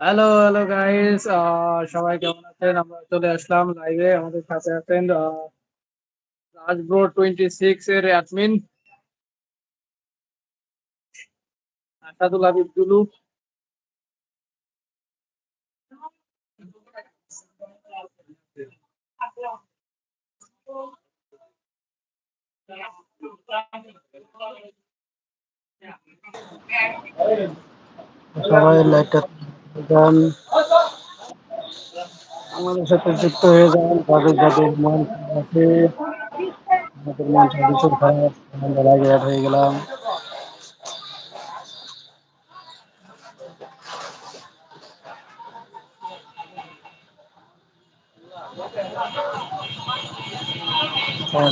Hello, hello guys সবাই কেমন আছেন? আমরা চলে আসলাম লাইভে। আমাদের সাথে আছেন আ রাজব্রো 26 এর অ্যাডমিন। আসাদুল হাবিব দুলু। সবাই লাইকটা যান আমাদের সাথে যুক্ত হয়ে যান যাদের যাদের মন আছে, আমাদের মনটা ভীষণ খারাপ আমরা লাইভে হয়ে গেলাম। হ্যাঁ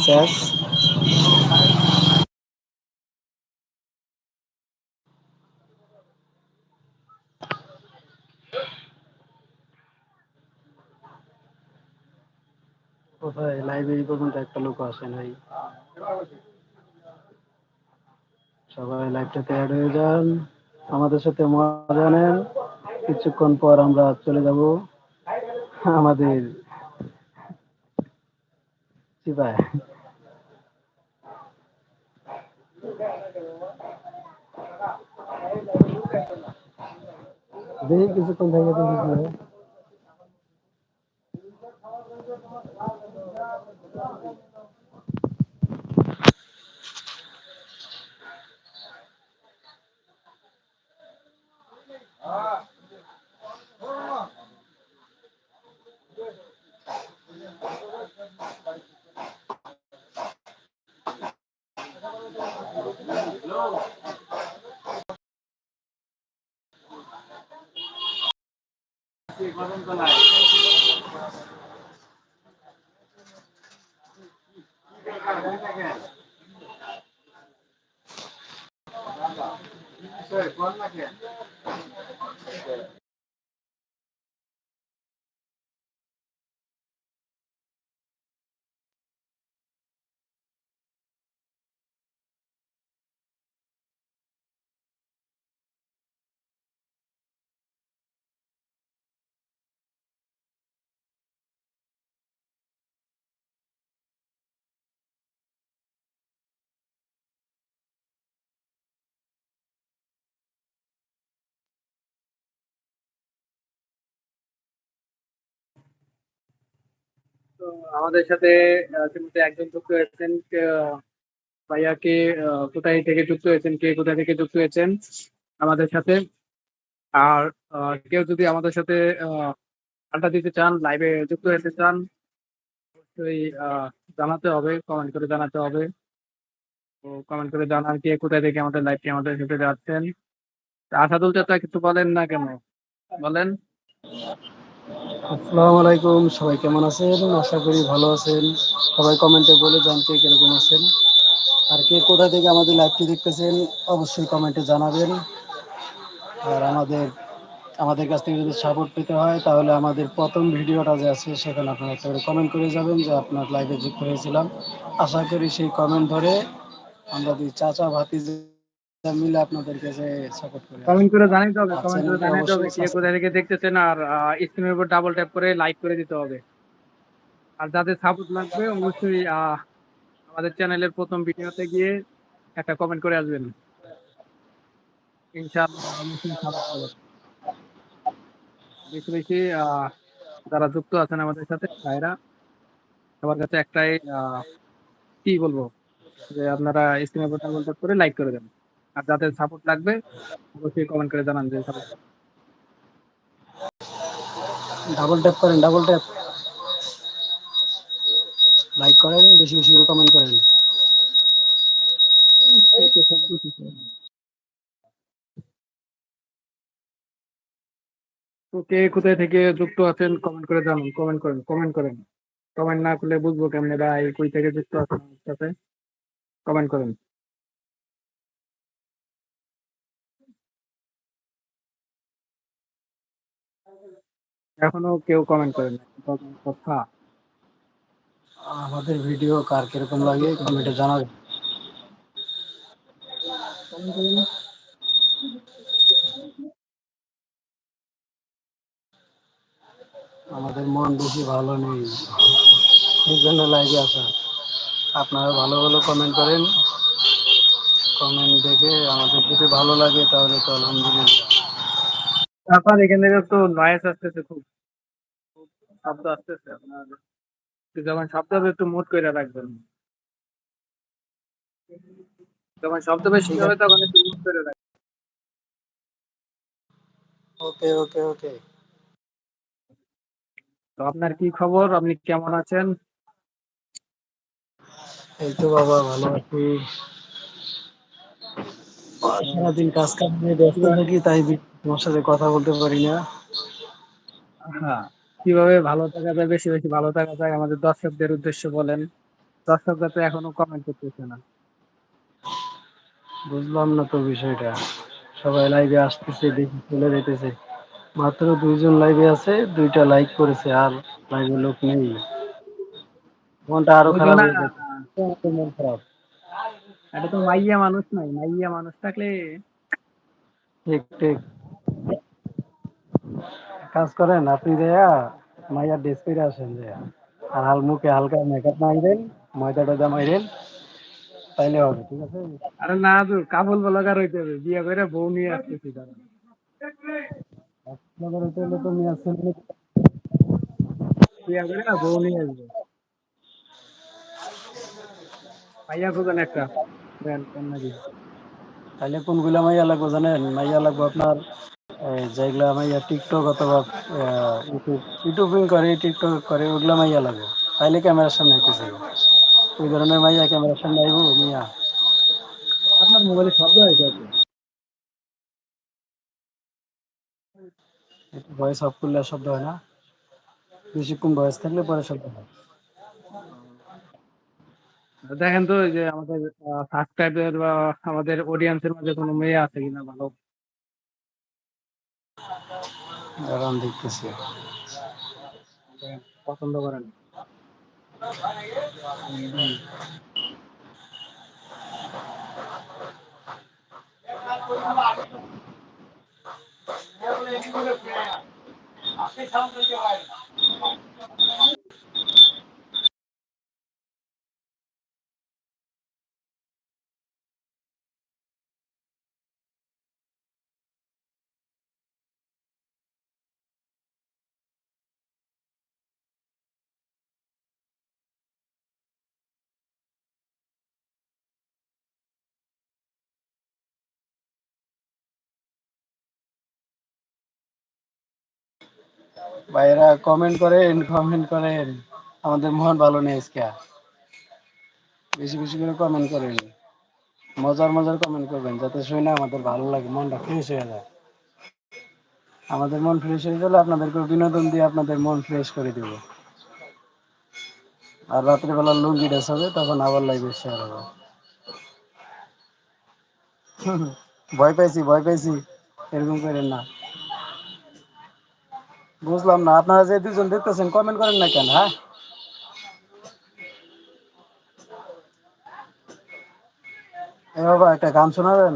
কোথায়? এই পর্যন্ত একটা লোক আসে নাই। সবাই লাইভটাতে অ্যাড হয়ে যান। আমাদের সাথে মজা নেন। কিছুক্ষণ পর আমরা চলে যাব আমাদের চিপায় দেখি কিছুক্ষণ থেকে দেখি কি আমাদের সাথে একজন যুক্ত হয়েছেন। ভাইয়া কে কোথায় থেকে যুক্ত হয়েছেন, কে কোথায় থেকে যুক্ত হয়েছেন আমাদের সাথে। আর কেউ যদি আমাদের সাথে আড্ডা দিতে চান, লাইভে যুক্ত হতে চান, অবশ্যই জানাতে হবে, কমেন্ট করে জানাতে হবে। তো কমেন্ট করে জানান কে কোথায় থেকে আমাদের লাইভটি আমাদের সাথে যাচ্ছেন। আসাদুল চাচা কিছু বলেন না কেন? বলেন। আসসালামু আলাইকুম, সবাই কেমন আছেন? আশা করি ভালো আছেন। সবাই কমেন্টে বলে যান কে কীরকম আছেন। আর কে কোথা থেকে আমাদের লাইভটি দেখতেছেন, অবশ্যই কমেন্টে জানাবেন। আর আমাদের আমাদের কাছ থেকে যদি সাপোর্ট পেতে হয়, তাহলে আমাদের প্রথম ভিডিওটা যে আছে, সেখানে আপনারা একটা করে কমেন্ট করে যাবেন যে আপনার লাইভে যুক্ত হয়েছিলাম। আশা করি সেই কমেন্ট ধরে আমরা দুই চাচা ভাতি মিলে আপনাদেরকে যে সাপোর্ট করে কমেন্ট করে জানাইতে হবে, কমেন্ট করে জানাইতে হবে কে কোথা থেকে দেখতেছেন আর স্ক্রিনের উপর ডাবল ট্যাপ করে লাইক করে দিতে হবে। আর যাদের সাপোর্ট লাগবে অবশ্যই আমাদের চ্যানেলের ১ম ভিডিওতে গিয়ে একটা কমেন্ট করে আসবেন। ইনশাআল্লাহ বেশি, বেশি যারা যুক্ত আছেন আমাদের সাথে ভাইরা সবার কাছে একটাই কি বলব? যে আপনারা স্ক্রিনের উপর ডাবল ট্যাপ করে লাইক করে দেন। আর যাদের সাপোর্ট লাগবে অবশ্যই কমেন্ট করে জানান যে সাপোর্ট ডাবল ট্যাপ করেন ডাবল ট্যাপ লাইক করেন বেশি বেশি করে কমেন্ট করেন তো কে কোথায় থেকে যুক্ত আছেন কমেন্ট করে জানান। কমেন্ট করেন, কমেন্ট করেন। কমেন্ট না করলে বুঝব কেমনে ভাই কই থেকে যুক্ত আছেন সাথে। কমেন্ট করেন। এখনও কেউ কমেন্ট করে নাই। কথা। আমাদের ভিডিও কার কীরকম লাগে কমেন্টে জানাবেন। আমাদের মন বেশি ভালো নেই। এই জন্য লাইভে আসা। আপনারা ভালো ভালো কমেন্ট করেন। কমেন্ট দেখে আমাদের যদি ভালো লাগে তাহলে তো আলহামদুলিল্লাহ। আপনার এখান থেকে তো নয়েস আসতেছে খুব। শব্দ আসতেছে আপনার। যখন শব্দ হবে একটু মুট করে রাখবেন। যখন শব্দ বেশি হবে তখন একটু মুট করে রাখবেন। ওকে ওকে ওকে তো আপনার কি খবর? আপনি কেমন আছেন? এই তো বাবা ভালো আছি। সারাদিন কাজ কাম নিয়ে ব্যস্ত থাকি তাই তোমার সাথে কথা বলতে পারি না। হ্যাঁ কীভাবে ভালো থাকা যায় বেশি বেশি ভালো থাকা যায় আমাদের দর্শকদের উদ্দেশ্যে বলেন। দর্শকরা তো এখনও কমেন্ট করতেছে না। বুঝলাম না তো বিষয়টা। সবাই লাইভে আসতেছে দেখি চলে যেতেছে মাত্র দুইজন লাইভে আছে দুইটা লাইক করেছে আর লাইভে লোক নেই। মনটা আরও খারাপ হয়ে যাচ্ছে। মন খারাপ। এটা তো মাইয়া মানুষ নাই মাইয়া মানুষ থাকলে ঠিক ঠিক। কাজ করেন আপনি দেয়া মাইয়ার ড্রেস করে আসেন দেয়া। আর হাল মুখে হালকা মেকআপ মাইরেন ময়দা টয়দা মাইরেন তাইলে হবে ঠিক আছে? আরে না তো কাপল ব্লগার হইতে হবে বিয়ে করে বউ নিয়ে আসতেছি আপনাদের হইতে হলে তো মেয়ে ছেলে বিয়ে করে না বউ নিয়ে আসবে। মাইয়া খোঁজেন একটা। তাহলে কোনগুলা মাইয়া লাগবো জানেন? মাইয়া লাগবো আপনার যেগুলা মাইয়া টিকটক অথবা ইউটিউব ইউটিউবিং করে টিকটক করে ওগুলা মাইয়া লাগবো। তাইলে ক্যামেরার সামনে হইতেছে ওই ধরনের মাইয়া ক্যামেরার সামনে আইবো মিয়া। আপনার মোবাইলে শব্দ হয়েছে ভয়েস অফ করলে শব্দ হয় না। বেশিক্ষণ ভয়েস থাকলে পরে শব্দ হয়। দেখেন তো ওই যে আমাদের সাবস্ক্রাইবার বা আমাদের অডিয়েন্সের মধ্যে কোনো মেয়ে আছে কিনা ভালো? দাঁড়ান দেখতেছি। পছন্দ করেন? ভাইয়েরা কমেন্ট করেন কমেন্ট করেন আমাদের মন ভালো নেই আজকে বেশি বেশি করে কমেন্ট করেন। মজার মজার কমেন্ট করবেন, যাতে শুনে আমাদের ভালো লাগে, মনটা ফ্রেশ হয়ে যায়। আমাদের মন ফ্রেশ হয়ে গেলে আপনাদেরকে বিনোদন দিয়ে আপনাদের মন ফ্রেশ করে দেব। আর রাত্রেবেলা লুঙ্গি ড্রেস হবে, তখন আবার লাইভে শেয়ার হবে। ভয় পাইছি ভয় পাইছি। এরকম করেন না। বুঝলাম না। আপনারা যে দুজন দেখতেছেন কমেন্ট করেন না কেন হ্যাঁ? বাবা, একটা গান শোনাবেন?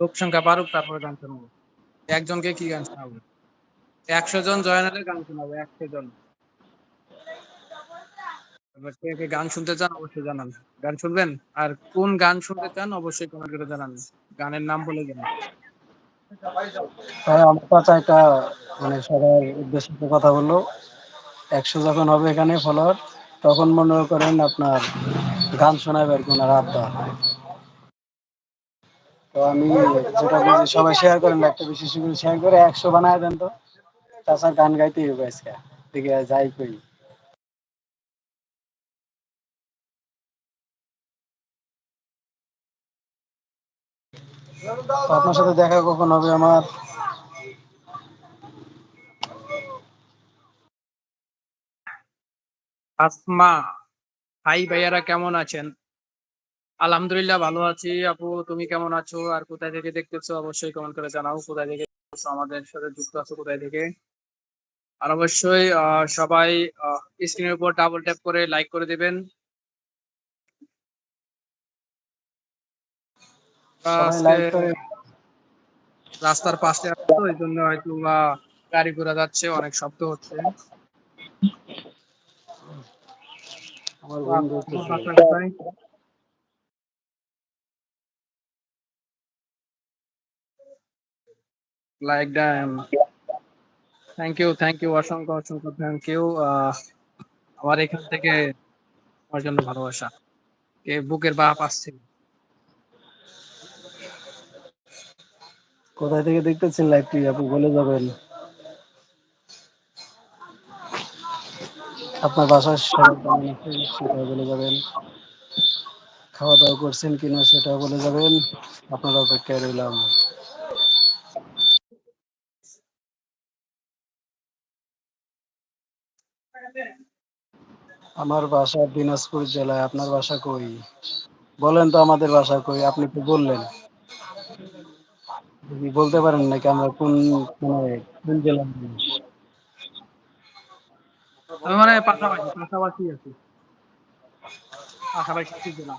লোক সংখ্যা তারপরে গান শোনাবো। একজনকে কি গান শোনাবো? একশো জন জয়েন হলে গান শোনাবো, একশো জন। কে কে গান শুনতে চান, অবশ্যই জানান। গান শুনবেন? আর কোন গান শুনতে চান, অবশ্যই কমেন্ট করে জানান। গানের নাম বলে জানান। আমার চাচা একটা মানে সবার উদ্দেশ্যে কথা একশো যখন হবে এখানে ফলোয়ার তখন মনে করেন আপনার গান শোনাবে আর কি ওনার তো আমি যেটা বলছি, সবাই শেয়ার করেন, একটা বেশি করে শেয়ার করে, একশো বানায় দেন তো। চাচা গান গাইতেই হবে আজকে। দেখে যাই কই আপনার সাথে দেখা কখন হবে আমার? আসমা, হাই ভাইয়ারা কেমন আছেন? আলহামদুলিল্লাহ ভালো আছি আপু, তুমি কেমন আছো? আর কোথায় থেকে দেখতেছো? অবশ্যই কমেন্ট করে জানাও, কোথায় থেকে আমাদের সাথে যুক্ত আছো কোথায় থেকে? আর অবশ্যই সবাই স্ক্রিনের উপর ডাবল ট্যাপ করে লাইক করে দিবেন সবাই আজকে লাইক করে রাস্তার পাশে আছে এই জন্য হয়তো বা গাড়ি ঘোড়া যাচ্ছে অনেক শব্দ হচ্ছে। আমার like damn thank you thank you অসংখ্য অসংখ্য থ্যাংক ইউ আমার এখান থেকে আমার জন্য ভালোবাসা। বুকের বাপ আসছে। কোথায় থেকে দেখতেছেন লাইভটি আপনি বলে যাবেন। আপনার বাসার কেমন বলে যাবেন। খাওয়া দাওয়া করছেন কিনা সেটা বলে যাবেন। আপনার অপেক্ষায় রইলাম। আমার বাসা দিনাজপুর জেলায়। আপনার বাসা কই? বলেন তো আমাদের বাসা কই? আপনি তো বললেন। বলতে পারেন নাকি আমরা কোন মানে কোন জেলার মানুষ? আমি মানে পাশাপাশি পাশাপাশি আছি। পাশাপাশি জেলা।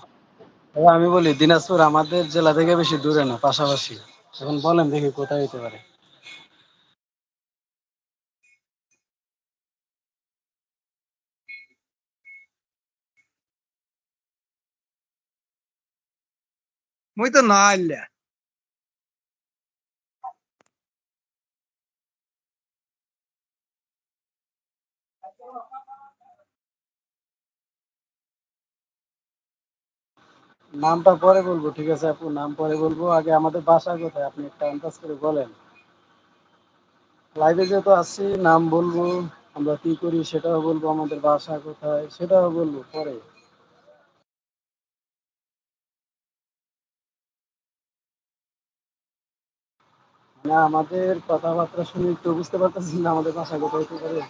আমি বলি দিনাজপুর আমাদের জেলা থেকে বেশি দূরে না পাশাপাশি। এখন বলেন দেখি কোথায় হতে পারে। মুই তো নামটা পরে বলব, ঠিক আছে আপু? নাম পরে বলব। আগে আমাদের বাসা কোথায় আপনি একটা আন্দাজ করে বলেন। লাইভে যেহেতু আসছি নাম বলব, আমরা কি করি সেটাও বলব আমাদের বাসা কোথায়, সেটাও বলব পরে। না আমাদের কথাবার্তা শুনে একটু বুঝতে পারতেছি না আমাদের বাসা কোথায় হতে পারে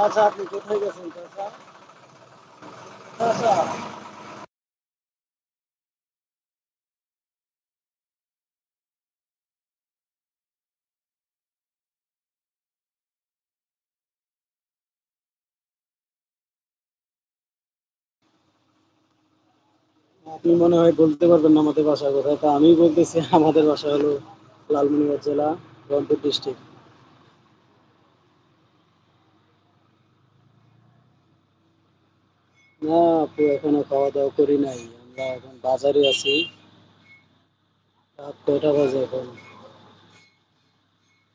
চাচা আপনি কোথায় গেছেন আপনি মনে হয় বলতে পারবেন আমাদের বাসা কোথায় তা আমি বলতেছি, আমাদের বাসা হলো লালমনিরহাট জেলা, রংপুর ডিস্ট্রিক্ট না আপু এখনও খাওয়া দাওয়া করি নাই। আমরা এখন বাজারে আছি। রাত কয়টা বাজে এখন?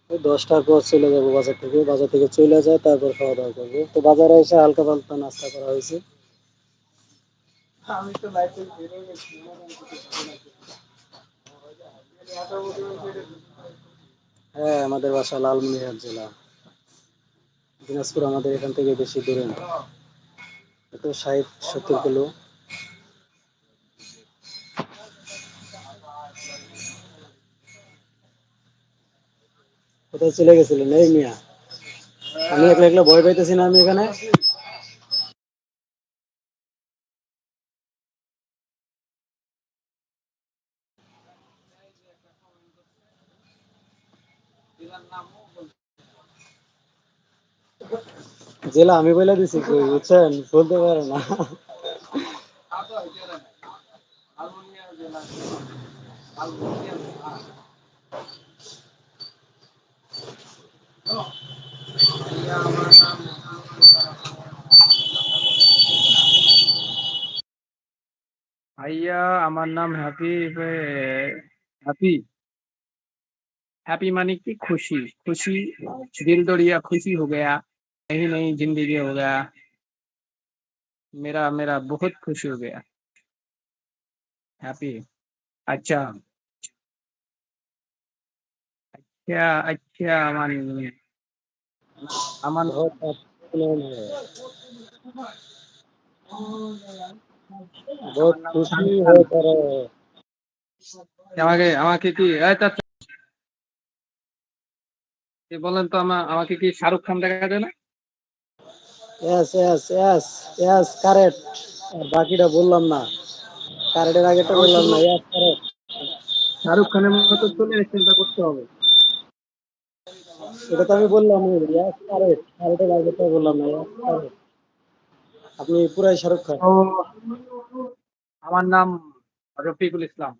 দশটার পর চলে যাব বাজার থেকে। বাজার থেকে চলে যায় তারপর খাওয়া দাওয়া করব। তো বাজারে এসে হালকা পাল্টা নাস্তা করা হয়েছে। আমি তো লাইফে বেরোয় হ্যাঁ আমাদের বাসা লালমনিরহাট জেলা। দিনাজপুর আমাদের এখান থেকে বেশি দূরে না। তো ষাট, সত্তর কিলো। কোথায় চলে গেছিলেন এই মিয়া। আমি একলা একলা ভয় পাইতেছি না আমি এখানে। জেলা আমি বলে দিছি কই বুঝছেন বলতে পারে না भैया আমার নাম হ্যাপি হ্যাপি हैप्पी मानी की खुशी खुशी दिल दौड़िया खुशी हो गया नहीं नहीं जिंदगी हो गया मेरा मेरा बहुत खुशी हो गया हैप्पी अच्छा अच्छा अच्छा मान আমার बहुत अच्छा plan है। বহুত নাম খুশি শাহরুখ খান। হয়ে পড়ে আমাকে আমাকে কি এই চাচা, কি বলেন তো আমা আমাকে কি শাহরুখ খান দেখা যায় না yes yes yes yes correct আর বাকিটা বললাম না। কারেক্টের আগেটা বললাম না। এস কারেক্ট শাহরুখ খানের মতো চলে চিন্তা করতে হবে। এটা তো আমি বললাম এস কারেক্ট কারেক্টের আগেটা বললাম না। এস কারেক্ট আপনি পুরাই শাহরুখ খান। আমার নাম রফিকুল ইসলাম।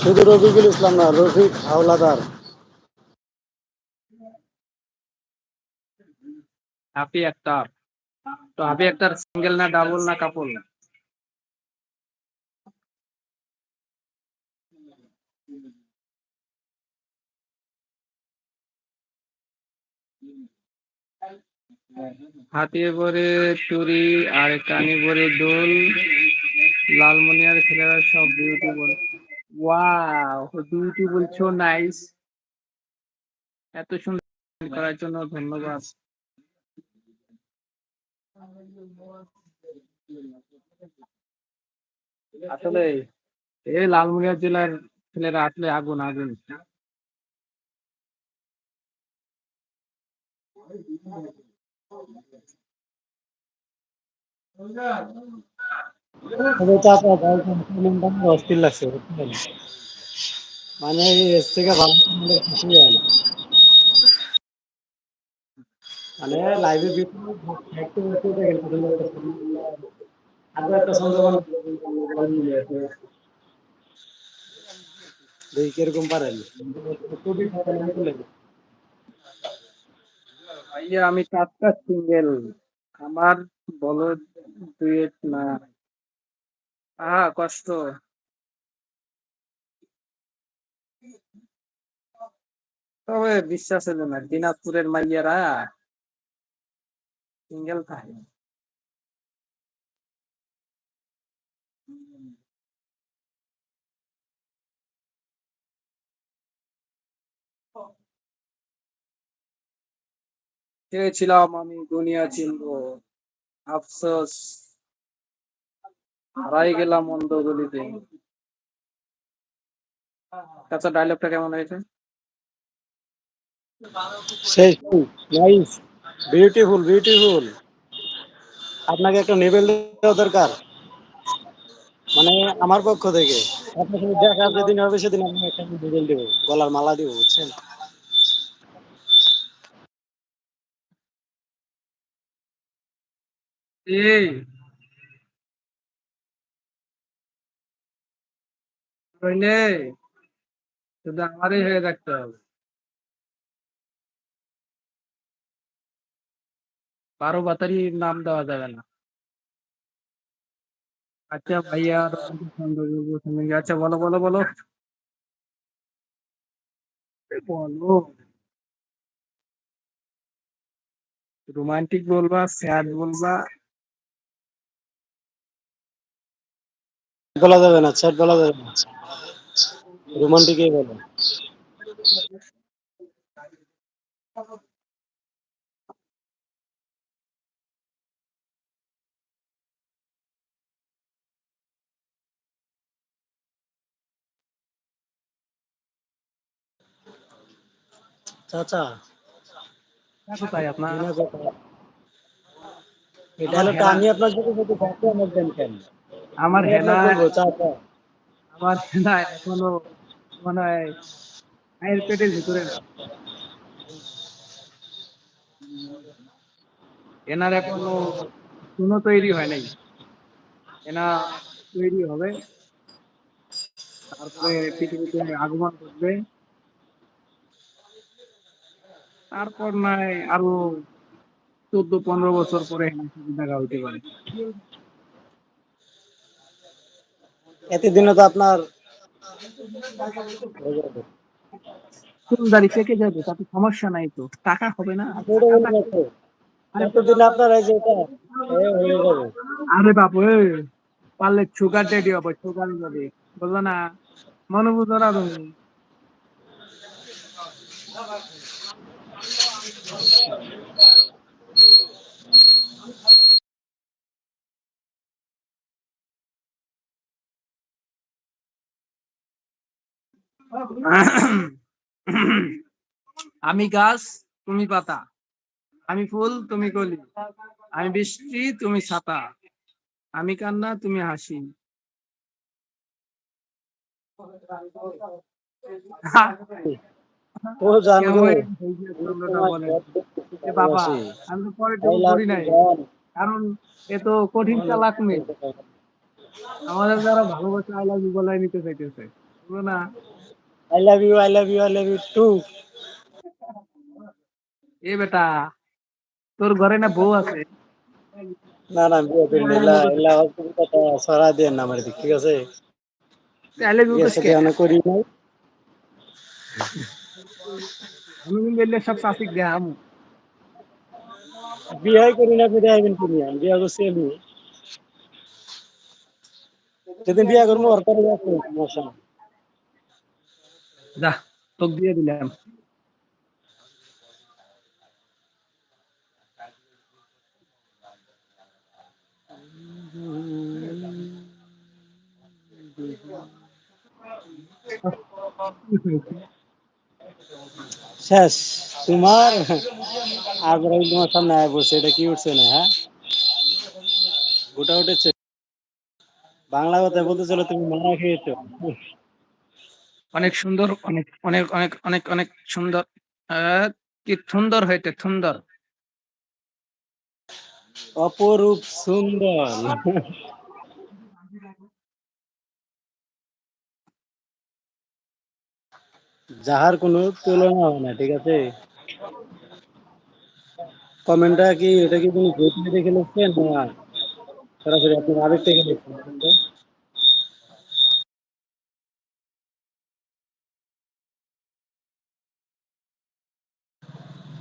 শুধু রফিকুল ইসলাম না রফিক হাওলাদার। হ্যাপি আক্তার তো হ্যাপি আক্তার সিঙ্গেল না ডাবল না কাপল হাতিয়ে পরে চুরি, আর কানে পরে দোল, লালমনিয়ার ছেলেরা সব beautiful wow beautiful so nice এত সুন্দর করার জন্য ধন্যবাদ। আসলে এই লালমনিয়া জেলার ছেলেরা আসলে আগুন আগুন। অস্থির লাগছে মানে এর থেকে ভালো কমেন্টের কিছুই হয় না মানে লাইভে ভিতরে একটু একটু দেখেন পছন্দ করতেছেন আরও লাগল। ভাইয়া, আমি টাটকা সিঙ্গেল, আমার বলো ডুয়েট না। আহা, কষ্ট। তবে বিশ্বাস হলো না, দিনাজপুরের মাইয়ারা। সিঙ্গেল থাকে চেয়েছিলাম আমি দুনিয়া চিনবো। আফসোস। হারাই গেলাম অন্ধ গলিতে আচ্ছা ডায়লগটা কেমন হয়েছে? সেই নাইস বিউটিফুল বিউটিফুল আপনাকে একটা নেবেল দেওয়া দরকার। মানে আমার পক্ষ থেকে। আপনার সাথে দেখা যেদিন হবে সেদিন আমি একটা নেবেল দেবো, গলার মালা দিব, বুঝছেন? এই। শুধু আমারই হয়ে থাকতে হবে। বারো বাতারি নাম দেওয়া যাবে না। আচ্ছা ভাইয়া। আচ্ছা বলো বলো বলো। বলো। রোমান্টিক বলবা, স্যাড বলবা? বলা যাবে না চ্যাট বলা যাবে না। রোমান্টিকই বলো। চাচা। কোথায় আপনার? দিনে কথা আমি আপনার সাথে যদি থাকতে আমার কেন? আমার হেনা চাচা। আমার হেনা এখনও মনে হয় মায়ের পেটের ভিতরে এনার এখনও কোনো তৈরি হয় নাই। এনা তৈরি হবে। তারপরে পৃথিবীতে আগমন করবে তারপর নয় আরও চোদ্দ পনেরো বছর পরে দেখা হইতে পারে। এতদিনে তো আপনার যাবে। চুল দাড়ি পেকে যাবে তাতে সমস্যা নাই তো। টাকা হবে না। আপনার এই যে এটা আরে বাবু পারলে সুগার ডেডি হবে সুগার যাবে বলল না মনে বুঝো না তুমি আমি গাছ তুমি পাতা। আমি ফুল তুমি কলি। আমি বৃষ্টি তুমি ছাতা। আমি কান্না তুমি হাসি। বাবা আমি তো পরে করি নাই। কারণ এ তো কঠিন চালাক মেয়ে। আমাদের যারা ভালোবাসে আই লাভ ইউ বলাই নিতে চাইতেছে। না? I love you, I love you, I love you too. এ বেটা তোর ঘরে না বউ আছে? না না বিয়ে করি না এলা এলা কথা ছড়া দিয়ে না আমার ঠিক আছে? আই লাভ ইউ সাথে আমি করি নাই। আমি এলে সব সাসিক দেয়া আমু বিয়ে করি না বিয়ে আইবেন করি আমি বিয়ে করছি আমি। যেদিন বিয়ে করব ওর পরে যাচ্ছে সমস্যা নাই। যা তোকে দিয়ে দিলাম। শেষ। তোমার বড় তোমার সামনে আয় বসে, এটা কি উঠছে না হ্যাঁ? গোটা উঠেছে। বাংলা কথা বলতে চলো, তুমি মারা খেয়েছো অনেক সুন্দর, অনেক অনেক অনেক অনেক অনেক সুন্দর। কি সুন্দর হইতে সুন্দর। অপরূপ সুন্দর। যাহার কোনো তুলনা হয় না, ঠিক আছে? কমেন্টটা কি, এটা কি তুমি দেখে লিখছেন না। সরাসরি আপনার আবেগ থেকে লিখছেন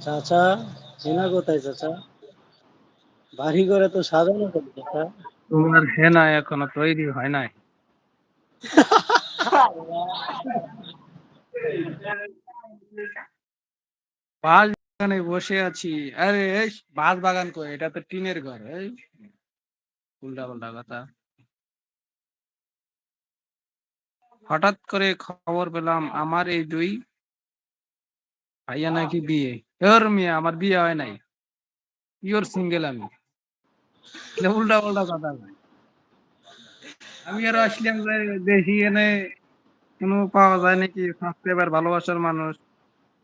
চাচা হেনা কোথায় চাচা? বাড়ি করে তো সাজানো করে চাচা। তোমার হেনা এখনও তৈরি হয় নাই। বাস বাগানে বসে আছি। আরে বাস বাগান কই? এটা তো টিনের ঘর, এই। উল্টা পাল্টা কথা। হঠাৎ করে খবর পেলাম, আমার এই দুই ভাইয়া নাকি বিয়ে। ওর মিয়া আমার বিয়ে হয় নাই। পিওর সিঙ্গেল আমি। উল্টা পাল্টা কথা। আমি আরও আসলাম যে দেখি এনে কোনো পাওয়া যায় নাকি সাবস্ক্রাইবার ভালোবাসার মানুষ।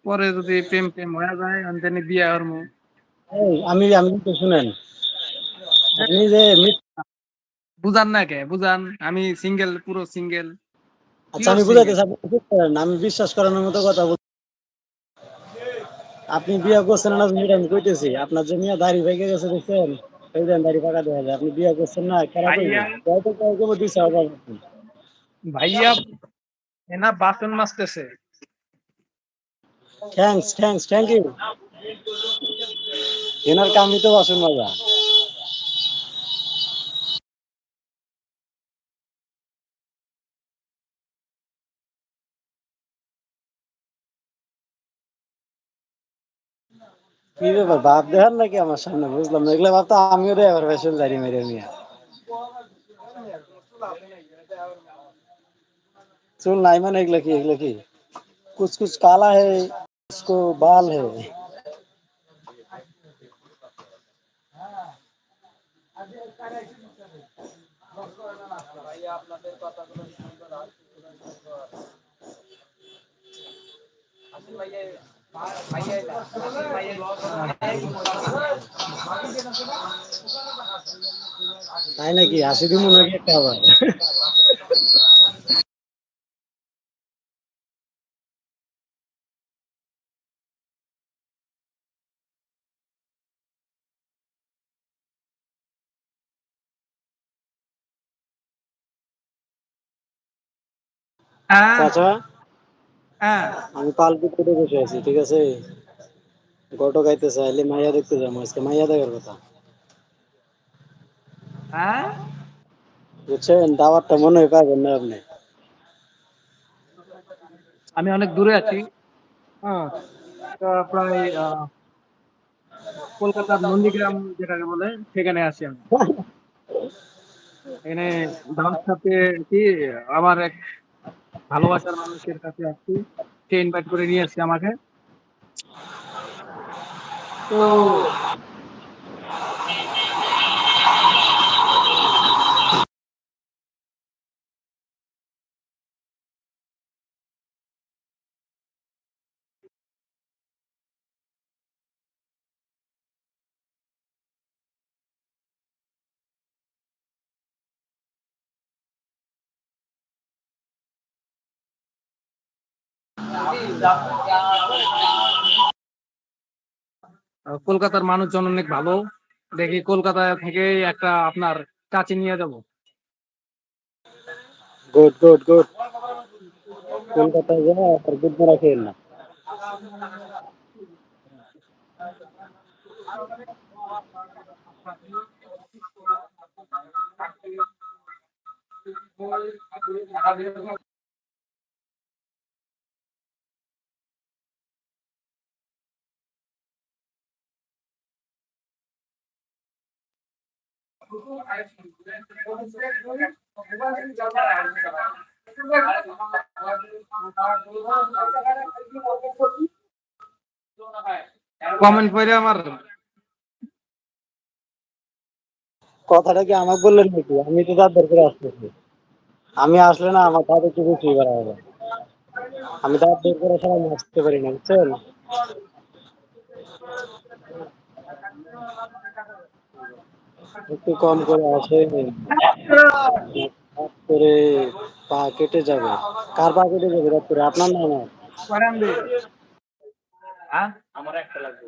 পরে যদি প্রেম প্রেম হয়ে যায় আমি জানি বিয়ে আর মু আমি আমি তো শুনেন। আপনি যে বুঝান না কে? বুঝান। আমি সিঙ্গেল পুরো সিঙ্গেল আচ্ছা আমি বুঝাইতে আমি বিশ্বাস করানোর মতো কথা বল আপনি বিয়া করছেন না জমিটা আমি কইতেছি আপনার জমি দাড়ি ভেঙে গেছে দেখছেন? এই দেন দাড়ি পাকা দেখা যায়। আপনি বিয়া করছেন না কেন কেউ কেউ আবার ভাইয়া এনা বাসন মাজতেছে। থ্যাঙ্কস থ্যাঙ্কস থ্যাংক ইউ এনার কামই তো বাসন মজা কি ব্যাপার বাপ দেখার নাকি আমার সামনে বুঝলাম না এগুলো ভাবতো আমিও রে আবার ফ্যাশন দাড়ি মেরে মিয়া চুল নাই মানে এগুলা কি এগুলা কি कुछ कुछ काला है उसको बाल है তাই নাকি? হাসি দিব নাকি একটা আবার? হ্যাঁ। চাচা? হ্যাঁ। আমি পালকি করে বসে আছি ঠিক আছে? গটো গাইতে চাইলে মাইয়া দেখতে যাব আজকে। মাইয়া দেখার কথা। হ্যাঁ? বুঝছেন? দাওয়াতটা মনে হয় পাবেন না আপনি? আমি অনেক দূরে আছি। হ্যাঁ প্রায় কলকাতার নন্দীগ্রাম যেটাকে বলে সেখানে আছি আমি। এখানে দাওয়াত সাথে কি? আমার এক ভালোবাসার মানুষের কাছে আসছি। সে ইনভাইট করে নিয়ে আসছে আমাকে। তো কলকাতার মানুষজন অনেক ভালো। দেখি কলকাতা থেকে একটা আপনার চাচি নিয়ে যাব। গুড গুড গুড কলকাতায় গুড মারা খেয়েন না। কমেন্ট করে আমার। কথাটা কি আমাকে বললেন নাকি? আমি তো তার দরকার আসতেছি। আমি আসলে না, আমার দাদা একটু বেশি করা হবে আমি তার দরকার সময় আসতে পারি না, বুঝছেন? একটু কম করে আসেন রাত করে পা কেটে যাবে। কার পা কেটে যাবে রাত করে আপনার না আমার? করেন দে হ্যাঁ? আমার একটা লাগবে।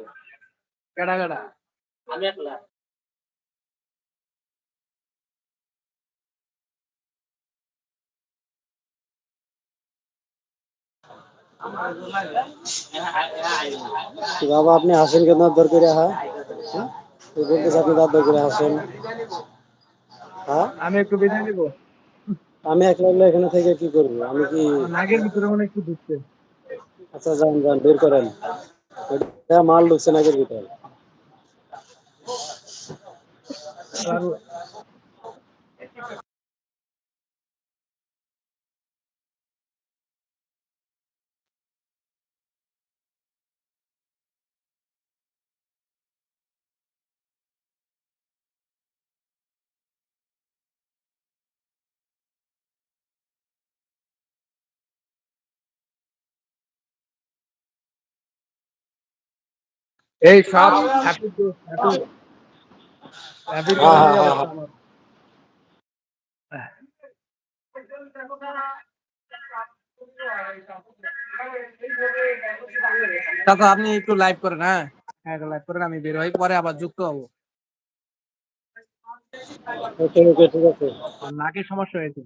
কেডা কেডা? আমি একলা। কি বাবা আপনি হাসেন কেন? দর করে হ্যাঁ। হ্যাঁ? তো বলতেছে আপনি দাঁত করে আসেন। হ্যাঁ? আমি একটু বিদায় নিব। আমি একলা একলা এখানে থেকে কি করব? আমি কি নাগের ভিতরে মনে একটু ঢুকছে। আচ্ছা যান যান বের করেন। এটা মাল ঢুকছে নাগের ভিতরে। এই সব হ্যাপি হ্যাঁ, হ্যাঁ, হ্যাঁ, আপনি একটু লাইভ করেন হ্যাঁ? হ্যাঁ লাইভ করেন আমি বের হই পরে আবার যুক্ত হব। ওকে ওকে ঠিক আছে। আর নাকের সমস্যা হয়েছে।